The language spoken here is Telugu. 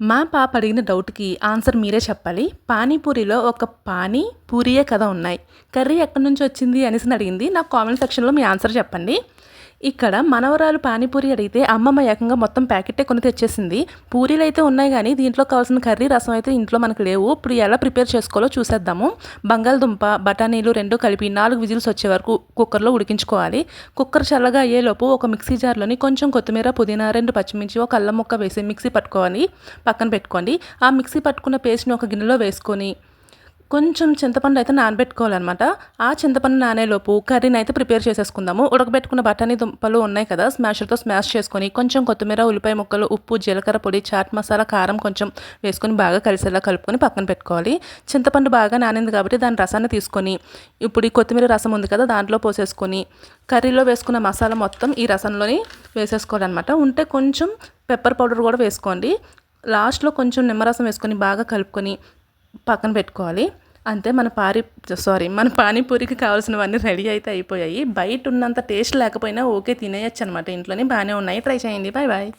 మా పాప అడిగిన డౌట్కి ఆన్సర్ మీరే చెప్పాలి. పానీపూరిలో ఒక పానీ పూరియే కదా ఉన్నాయి. కర్రీ ఎక్కడి నుంచి వచ్చింది అనేసి అడిగింది. నాకు కామెంట్ సెక్షన్లో మీ ఆన్సర్ చెప్పండి. ఇక్కడ మనవరాలు పానీపూరి అడిగితే అమ్మమ్మ ఏకంగా మొత్తం ప్యాకెట్టే కొని తెచ్చేసింది. పూరీలు అయితే ఉన్నాయి కానీ దీంట్లో కావాల్సిన కర్రీ రసం అయితే ఇంట్లో మనకు లేవు. ఇప్పుడు ఎలా ప్రిపేర్ చేసుకోవాలో చూసేద్దాము. బంగాళదుంప బఠానీలు రెండు కలిపి నాలుగు విజిల్స్ వచ్చే వరకు కుక్కర్లో ఉడికించుకోవాలి. కుక్కర్ చల్లగా అయ్యేలోపు ఒక మిక్సీ జార్లోని కొంచెం కొత్తిమీర పుదీనా రెండు పచ్చిమిర్చి ఒక అల్లం ముక్క వేసి మిక్సీ పట్టుకోవాలి. పక్కన పెట్టుకోండి. ఆ మిక్సీ పట్టుకున్న పేస్ట్ని ఒక గిన్నెలో వేసుకొని కొంచెం చింతపండు అయితే నానబెట్టుకోవాలన్నమాట. ఆ చింతపండు నానేలోపు కర్రీని అయితే ప్రిపేర్ చేసేసుకుందాము. ఉడకబెట్టుకున్న బఠానీ దుంపలు ఉన్నాయి కదా స్మాషర్తో స్మాష్ చేసుకొని కొంచెం కొత్తిమీర ఉల్లిపాయ ముక్కలు ఉప్పు జీలకర్ర పొడి చాట్ మసాలా కారం కొంచెం వేసుకొని బాగా కలిసేలా కలుపుకొని పక్కన పెట్టుకోవాలి. చింతపండు బాగా నానింది కాబట్టి దాని రసాన్ని తీసుకొని ఇప్పుడు ఈ కొత్తిమీర రసం ఉంది కదా దాంట్లో పోసేసుకొని కర్రీలో వేసుకున్న మసాలా మొత్తం ఈ రసంలోని వేసేసుకోవాలన్నమాట. ఉంటే కొంచెం పెప్పర్ పౌడర్ కూడా వేసుకోండి. లాస్ట్లో కొంచెం నిమ్మరసం వేసుకొని బాగా కలుపుకొని పక్కన పెట్టుకోవాలి. అంతే మన పారి సారీ మన పానీపూరికి కావాల్సినవన్నీ రెడీ అయితే అయిపోయాయి. బయట ఉన్నంత టేస్ట్ లేకపోయినా ఓకే తినేయచ్చు అనమాట ఇంట్లోనే బాగానే ఉన్నాయి. ట్రై చేయండి. Bye bye